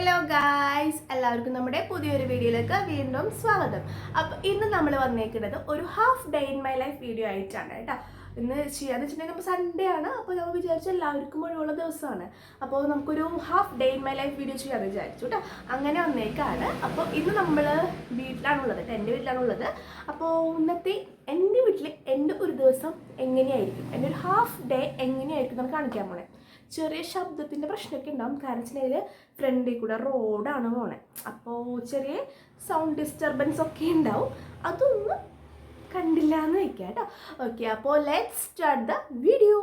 Hello guys എല്ലാവർക്കും നമ്മുടെ പുതിയൊരു വീഡിയോയിലേക്ക് വീണ്ടും സ്വാഗതം. അപ്പോൾ ഇന്ന് നമ്മൾ വന്നേക്കുന്നത് ഒരു half day in my life video ആയിട്ടാണ് കേട്ടോ. ഇന്ന് ചെയ്യാന്ന് വെച്ചിട്ടുണ്ടെങ്കിൽ ഇപ്പോൾ സൺഡേ ആണ്. അപ്പോൾ നമ്മൾ വിചാരിച്ച എല്ലാവർക്കും ഒഴിവുള്ള ദിവസമാണ്. അപ്പോൾ നമുക്കൊരു half day in my life video ചെയ്യാമെന്ന് വിചാരിച്ചു കേട്ടോ. അങ്ങനെ വന്നേക്കാണ്. അപ്പോൾ ഇന്ന് നമ്മൾ വീട്ടിലാണുള്ളത് എന്റെ വീട്ടിലാണുള്ളത്. അപ്പോൾ ഇന്നത്തെ എന്റെ വീട്ടിൽ എന്റെ ഒരു ദിവസം എങ്ങനെയായിരിക്കും? എന്റെ ഒരു ഹാഫ് ഡേ എങ്ങനെയായിരിക്കും? എന്ന് കാണിക്കാൻ പോണേ ചെറിയ ശബ്ദത്തിന്റെ പ്രശ്നമൊക്കെ ഉണ്ടാവും. കാരണം വെച്ചിട്ടുണ്ടെങ്കിൽ ഫ്രണ്ടിൽ കൂടെ റോഡാണ് പോണേ അപ്പോൾ ചെറിയ സൗണ്ട് ഡിസ്റ്റർബൻസ് ഒക്കെ ഉണ്ടാവും. അതൊന്നും കണ്ടില്ല എന്ന് വയ്ക്കാം കേട്ടോ. ഓക്കെ അപ്പോൾ ലെറ്റ് സ്റ്റാർട്ട് ദ വീഡിയോ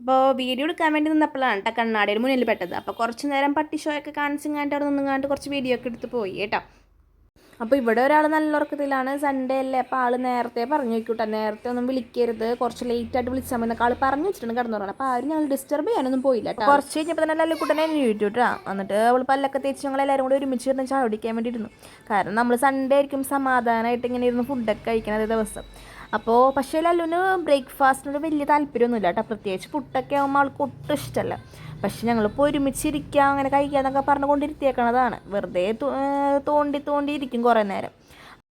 അപ്പോൾ വീഡിയോ എടുക്കാൻ വേണ്ടി നിന്നപ്പോഴാണ് കേട്ടോ കണ്ണാടിയുടെ മുന്നിൽ പെട്ടത്. അപ്പോൾ കുറച്ച് നേരം പട്ടി ഷോയൊക്കെ ഒക്കെ കാണിട്ട് അവിടെ നിന്നുങ്ങാണ്ട് കുറച്ച് വീഡിയോ ഒക്കെ എടുത്ത് പോയി കേട്ടോ. അപ്പോൾ ഇവിടെ ഒരാൾ നല്ല ഉറക്കത്തിലാണ്. സൺഡേ അല്ലേ? അപ്പോൾ ആൾ നേരത്തെ പറഞ്ഞു വെക്കൂട്ടെ നേരത്തെ ഒന്നും വിളിക്കരുത്. കുറച്ച് ലേറ്റ് ആയിട്ട് വിളിച്ചാൽ മതി ആൾ പറഞ്ഞു വെച്ചിട്ടുണ്ട് കിടന്നുറങ്ങണം അപ്പോൾ ആരും ഞങ്ങൾ ഡിസ്റ്റർബ് ചെയ്യാനൊന്നും പോയില്ല കുറച്ച് കഴിഞ്ഞപ്പോൾ തന്നെ കുട്ടനെ എഴുതിട്ടാ എന്നിട്ട് അവൾ പല്ലൊക്കെ തേച്ച് ഞങ്ങൾ എല്ലാവരും കൂടി ഒരുമിച്ച് ഇരുന്ന് ചായ കുടിക്കാൻ വേണ്ടി ഇരുന്നു കാരണം നമ്മൾ സൺഡേ ആയിരിക്കും സമാധാനമായിട്ട് ഇങ്ങനെ ഇരുന്ന് ഫുഡൊക്കെ കഴിക്കണത് ദിവസം. അപ്പോൾ പക്ഷേ ലല്ലുവിന് ബ്രേക്ക്ഫാസ്റ്റിനോട് വലിയ താല്പര്യമൊന്നുമില്ല കേട്ടോ പ്രത്യേകിച്ച് പുട്ടൊക്കെ ആകുമ്പോൾ ആൾക്ക് ഒട്ടും ഇഷ്ടമല്ല പക്ഷെ ഞങ്ങളിപ്പോൾ ഒരുമിച്ചിരിക്കുക അങ്ങനെ കഴിക്കുക എന്നൊക്കെ പറഞ്ഞുകൊണ്ടിരുത്തിയേക്കണതാണ് വെറുതെ തോണ്ടി തോണ്ടി ഇരിക്കും കുറേ നേരം.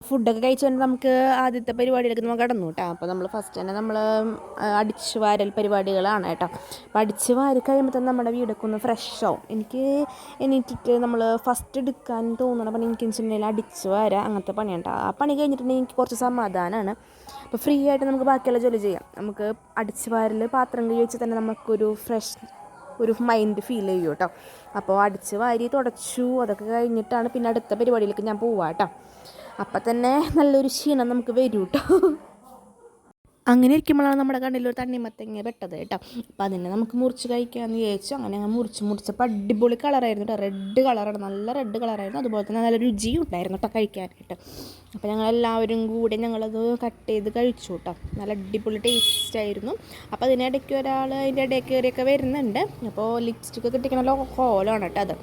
ഫുഡൊക്കെ കഴിച്ചുകൊണ്ട് നമുക്ക് ആദ്യത്തെ പരിപാടിയിലേക്ക് നമ്മൾ കടന്നു കേട്ടോ. അപ്പോൾ നമ്മൾ ഫസ്റ്റ് തന്നെ നമ്മൾ അടിച്ചു വാരൽ പരിപാടികളാണ് കേട്ടോ. അപ്പോൾ അടിച്ച് വാരി കഴിയുമ്പോൾ തന്നെ നമ്മുടെ വീടൊക്കെ ഒന്ന് ഫ്രഷ് ആവും. എനിക്ക് എണീറ്റിട്ട് നമ്മൾ ഫസ്റ്റ് എടുക്കാൻ തോന്നുന്ന പണി എനിക്ക് വെച്ചിട്ടുണ്ടെങ്കിൽ അടിച്ച് വാര അങ്ങനത്തെ പണിയാണ് കേട്ടോ. ആ പണി കഴിഞ്ഞിട്ടുണ്ടെങ്കിൽ എനിക്ക് കുറച്ച് സമാധാനമാണ് അപ്പോൾ ഫ്രീ ആയിട്ട് നമുക്ക് ബാക്കിയുള്ള ജോലി ചെയ്യാം. നമുക്ക് അടിച്ച് വാരൽ പാത്രം കഴിച്ച് തന്നെ നമുക്കൊരു ഫ്രഷ് ഒരു മൈൻഡ് ഫീൽ ചെയ്യും കേട്ടോ അപ്പോൾ അടിച്ച് വാരി തുടച്ചു അതൊക്കെ കഴിഞ്ഞിട്ടാണ് പിന്നെ അടുത്ത പരിപാടിയിലേക്ക് ഞാൻ പോവാം കേട്ടോ അപ്പം തന്നെ നല്ലൊരു ക്ഷീണം നമുക്ക് വരും കേട്ടോ അങ്ങനെ ഇരിക്കുമ്പോഴാണ് നമ്മുടെ കണ്ണിൽ ഒരു തണ്ണിമത്തങ്ങ പെട്ടത് കേട്ടോ. അപ്പം അതിനെ നമുക്ക് മുറിച്ച് കഴിക്കാമെന്ന് വിചാരിച്ചു. അങ്ങനെ അങ്ങ് മുറിച്ച് മുറിച്ചപ്പോൾ അടിപൊളി കളറായിരുന്നു കേട്ടോ. റെഡ് കളറാണ് നല്ല റെഡ് കളറായിരുന്നു അതുപോലെ തന്നെ നല്ല രുചിയും ഉണ്ടായിരുന്നു കേട്ടോ കഴിക്കാനായിട്ട്. അപ്പോൾ ഞങ്ങൾ എല്ലാവരും കൂടെ ഞങ്ങളത് കട്ട് ചെയ്ത് കഴിച്ചു കേട്ടോ. നല്ല അടിപൊളി ടേസ്റ്റ് ആയിരുന്നു. അപ്പോൾ അതിനിടയ്ക്ക് ഒരാൾ അതിന്റെ ഇടയിൽ കയറിയൊക്കെ വരുന്നുണ്ട്. അപ്പോൾ ലിപ്സ്റ്റിക്ക് നല്ല ഹോലാണ് കേട്ടോ അത്.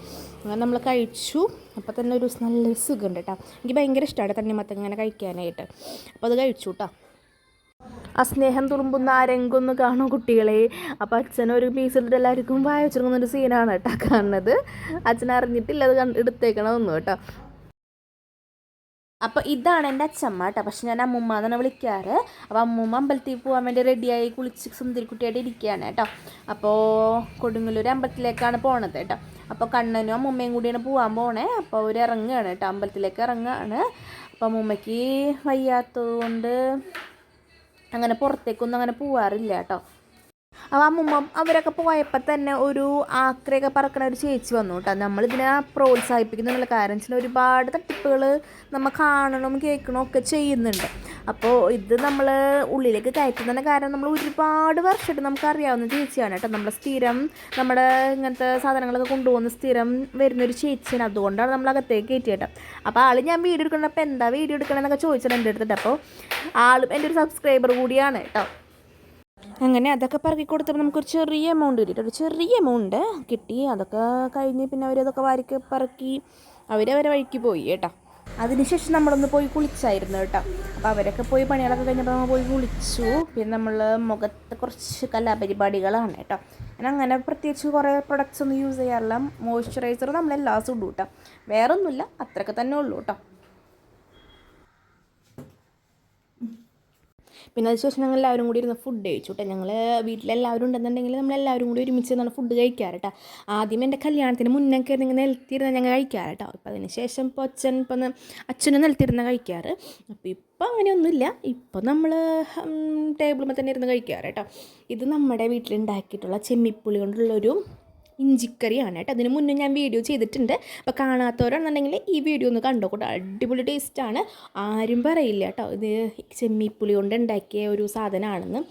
അങ്ങനെ നമ്മൾ കഴിച്ചു. അപ്പോൾ തന്നെ ഒരു നല്ല സുഖമുണ്ട് കേട്ടോ. എനിക്ക് ഭയങ്കര ഇഷ്ടമാണ് തണ്ണിമത്തങ്ങനെ കഴിക്കാനായിട്ട്. അപ്പോൾ അത് കഴിച്ചു കേട്ടോ. ആ സ്നേഹം തുളുമ്പുന്ന ആ രംഗൊന്ന് കാണും കുട്ടികളെ. അപ്പോൾ അച്ഛൻ ഒരു പീസ് എടുത്തിട്ട് എല്ലാവർക്കും വായ വെച്ചിരിക്കുന്ന ഒരു സീനാണ് കേട്ടോ കാണുന്നത്. അച്ഛൻ അറിഞ്ഞിട്ടില്ല അത് കണ്ട് എടുത്തേക്കണമെന്ന് കേട്ടോ അപ്പോൾ ഇതാണ് എന്റെ അച്ഛമ്മ കേട്ടോ പക്ഷെ ഞാൻ അമ്മൂമ്മ എന്നാണ് വിളിക്കാറ്. അപ്പോൾ അമ്മൂമ്മ അമ്പലത്തിൽ പോകാൻ വേണ്ടി റെഡിയായി കുളിച്ച് സുന്ദരിക്കുട്ടിയായിട്ട് ഇരിക്കുകയാണ് കേട്ടോ അപ്പോൾ കൊടുങ്ങല്ലൂർ അമ്പലത്തിലേക്കാണ് പോണത് കേട്ടോ അപ്പോൾ കണ്ണനും അമ്മൂമ്മയും കൂടിയാണ് പോകാൻ പോണേ. അപ്പോൾ അവർ ഇറങ്ങുകയാണ് കേട്ടോ അമ്പലത്തിലേക്ക് ഇറങ്ങുകയാണ് അപ്പോൾ അമ്മൂമ്മയ്ക്ക് വയ്യാത്തത് കൊണ്ട് അങ്ങനെ പുറത്തേക്കൊന്നും അങ്ങനെ പോവാറില്ല കേട്ടോ. അപ്പോൾ അമ്മുമ്മ അവരൊക്കെ പോയപ്പോൾ തന്നെ ഒരു ആക്രയൊക്കെ പറക്കണ ഒരു ചേച്ചി വന്നു കേട്ടോ. നമ്മളിതിനെ പ്രോത്സാഹിപ്പിക്കുന്നുള്ള കാര്യം വെച്ചാൽ ഒരുപാട് തട്ടിപ്പുകൾ നമ്മൾ കാണണം കേൾക്കണം ഒക്കെ ചെയ്യുന്നുണ്ട്. അപ്പോൾ ഇത് നമ്മൾ ഉള്ളിലേക്ക് കയറ്റുന്നതിന് കാരണം നമ്മൾ ഒരുപാട് വർഷമായിട്ട് നമുക്ക് അറിയാവുന്ന ചേച്ചിയാണ് കേട്ടോ. നമ്മൾ സ്ഥിരം നമ്മുടെ ഇങ്ങനത്തെ സാധനങ്ങളൊക്കെ കൊണ്ടുപോകുന്ന സ്ഥിരം വരുന്നൊരു ചേച്ചിയാണ്. അതുകൊണ്ടാണ് നമ്മൾ അകത്തേക്ക് കയറ്റി കേട്ടോ അപ്പോൾ ആൾ ഞാൻ വീഡിയോ എടുക്കണം അപ്പോൾ എന്താ വീഡിയോ എടുക്കണമെന്നൊക്കെ ചോദിച്ചത് എന്റെ അടുത്തിട്ട് അപ്പോൾ ആളും എന്റെ ഒരു സബ്സ്ക്രൈബർ കൂടിയാണ് കേട്ടോ. അങ്ങനെ അതൊക്കെ പറക്കി കൊടുത്തപ്പോൾ നമുക്കൊരു ചെറിയ എമൗണ്ട് കിട്ടി. ഒരു ചെറിയ എമൗണ്ട് കിട്ടി. അതൊക്കെ കഴിഞ്ഞ് പിന്നെ അവരതൊക്കെ വാരിക്ക് പറക്കി അവരവരെ വഴിക്ക് പോയി കേട്ടോ. അതിനുശേഷം നമ്മളൊന്ന് പോയി കുളിച്ചായിരുന്നു കേട്ടോ. അപ്പോൾ അവരൊക്കെ പോയി പണികളൊക്കെ കഴിഞ്ഞപ്പോൾ നമ്മൾ പോയി കുളിച്ചു. പിന്നെ നമ്മൾ മുഖത്ത് കുറച്ച് കലാപരിപാടികളാണ് കേട്ടോ. ഞാൻ അങ്ങനെ പ്രത്യേകിച്ച് കുറേ പ്രൊഡക്ട്സ് ഒന്നും യൂസ് ചെയ്യാറില്ല. മോയ്സ്ചറൈസർ നമ്മളെല്ലാ ദിവസവും ഇടും കേട്ടോ വേറൊന്നുമില്ല. അത്രയൊക്കെ തന്നെ ഉള്ളൂ കേട്ടോ. പിന്നെ അതിനുശേഷം ഞങ്ങൾ എല്ലാവരും കൂടി ഇരുന്ന് ഫുഡ് കഴിച്ചു കേട്ടോ ഞങ്ങൾ വീട്ടിലെല്ലാവരും ഉണ്ടെന്നുണ്ടെങ്കിൽ നമ്മളെല്ലാവരും കൂടി ഒരുമിച്ച് നിന്നാണ് ഫുഡ് കഴിക്കാറ് കേട്ടോ ആദ്യം എന്റെ കല്യാണത്തിന് മുന്നേ കയറി നിങ്ങൾ നിലത്തിരുന്ന ഞങ്ങൾ കഴിക്കാറ് കേട്ടോ അപ്പോൾ അതിന് ശേഷം ഇപ്പോൾ അച്ഛൻ ഇപ്പം അച്ഛനും നിലത്തിരുന്ന കഴിക്കാറ്. അപ്പോൾ ഇപ്പം അങ്ങനെയൊന്നുമില്ല. ഇപ്പം നമ്മൾ ടേബിളിൽ തന്നെ ഇരുന്ന് കഴിക്കാറ് കേട്ടോ ഇത് നമ്മുടെ വീട്ടിലുണ്ടാക്കിയിട്ടുള്ള ചെമ്മിപ്പുളി കൊണ്ടുള്ളൊരു ഇഞ്ചിക്കറിയാണ് കേട്ടോ. അതിന് മുന്നേ ഞാൻ വീഡിയോ ചെയ്തിട്ടുണ്ട്. അപ്പോൾ കാണാത്തവരാണെന്നുണ്ടെങ്കിൽ ഈ വീഡിയോ ഒന്ന് കണ്ടോ? കൂടെ അടിപൊളി ടേസ്റ്റാണ് ആരും പറയില്ല കേട്ടോ. ഇത് ചെമ്മിപ്പുളി കൊണ്ട് ഉണ്ടാക്കിയ ഒരു സാധനമാണെന്ന്.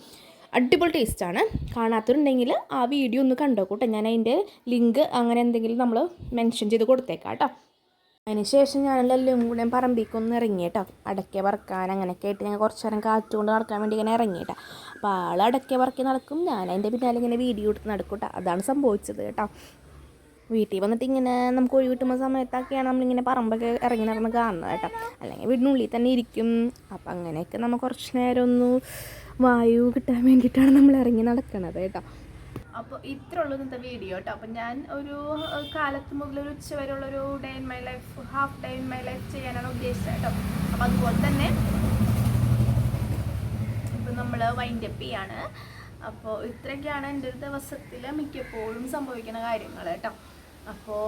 അടിപൊളി ടേസ്റ്റാണ് കാണാത്തവരുണ്ടെങ്കിൽ ആ വീഡിയോ ഒന്ന് കണ്ടോ? കൂട്ടോ ഞാൻ അതിന്റെ ലിങ്ക് അങ്ങനെ എന്തെങ്കിലും നമ്മൾ മെൻഷൻ ചെയ്ത് കൊടുത്തേക്കാം കേട്ടോ. അതിനുശേഷം ഞാനെല്ലാം കൂടെ പറമ്പിക്കൊന്ന് ഇറങ്ങി കേട്ടോ. അടയ്ക്ക പറക്കാൻ അങ്ങനെയൊക്കെ ആയിട്ട് ഞാൻ കുറച്ച് നേരം കാറ്റുകൊണ്ട് നടക്കാൻ വേണ്ടി ഇങ്ങനെ ഇറങ്ങി കേട്ടോ. അപ്പോൾ ആൾ അടയ്ക്ക പറക്കി നടക്കും. ഞാൻ അതിന്റെ പിന്നാലെ ഇങ്ങനെ വീഡിയോ എടുത്ത് നടക്കും കേട്ടോ. അതാണ് സംഭവിച്ചത് കേട്ടോ. വീട്ടിൽ വന്നിട്ട് ഇങ്ങനെ നമുക്ക് ഒഴിവ് കിട്ടുന്ന സമയത്തൊക്കെയാണ് നമ്മളിങ്ങനെ പറമ്പൊക്കെ ഇറങ്ങി നടന്ന് കാണുന്നത് കേട്ടോ. അല്ലെങ്കിൽ വീടിനുള്ളിൽ തന്നെ ഇരിക്കും. അപ്പം അങ്ങനെയൊക്കെ നമ്മൾ കുറച്ച് നേരം ഒന്ന് വായു കിട്ടാൻ വേണ്ടിയിട്ടാണ് നമ്മൾ ഇറങ്ങി നടക്കുന്നത് കേട്ടോ. അപ്പോൾ ഇത്ര ഉള്ളൂ ഇന്നത്തെ വീഡിയോ കേട്ടോ അപ്പം ഞാൻ ഒരു കാലത്ത് മുതൽ ഒരു ഉച്ച വരെയുള്ള ഒരു day in my life half day in my life ചെയ്യാനാണ് ഉദ്ദേശിച്ചത് കേട്ടോ. അപ്പം അതുപോലെ തന്നെ ഇപ്പം നമ്മൾ വൈൻഡപ്പ് ചെയ്യാണ്. അപ്പോൾ ഇത്രയൊക്കെയാണ് എന്റെ ഒരു ദിവസത്തിൽ മിക്കപ്പോഴും സംഭവിക്കുന്ന കാര്യങ്ങൾ കേട്ടോ. അപ്പോൾ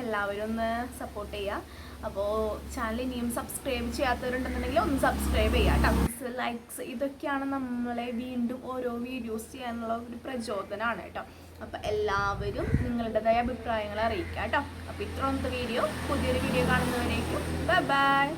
എല്ലാവരും ഒന്ന് സപ്പോർട്ട് ചെയ്യുക അപ്പോൾ ചാനൽ ഇനിയും സബ്സ്ക്രൈബ് ചെയ്യാത്തവരുണ്ടെന്നുണ്ടെങ്കിൽ ഒന്ന് സബ്സ്ക്രൈബ് ചെയ്യുക കമൻസ് ലൈക്സ് ഇതൊക്കെയാണ് നമ്മളെ വീണ്ടും ഓരോ വീഡിയോസ് ചെയ്യാനുള്ള ഒരു പ്രചോദനമാണ് കേട്ടോ അപ്പോൾ എല്ലാവരും നിങ്ങളുടേതായ അഭിപ്രായങ്ങൾ അറിയിക്കുക കേട്ടോ അപ്പോൾ ഇത്ര വീഡിയോ പുതിയൊരു വീഡിയോ കാണുന്നവരേക്കും. Bye bye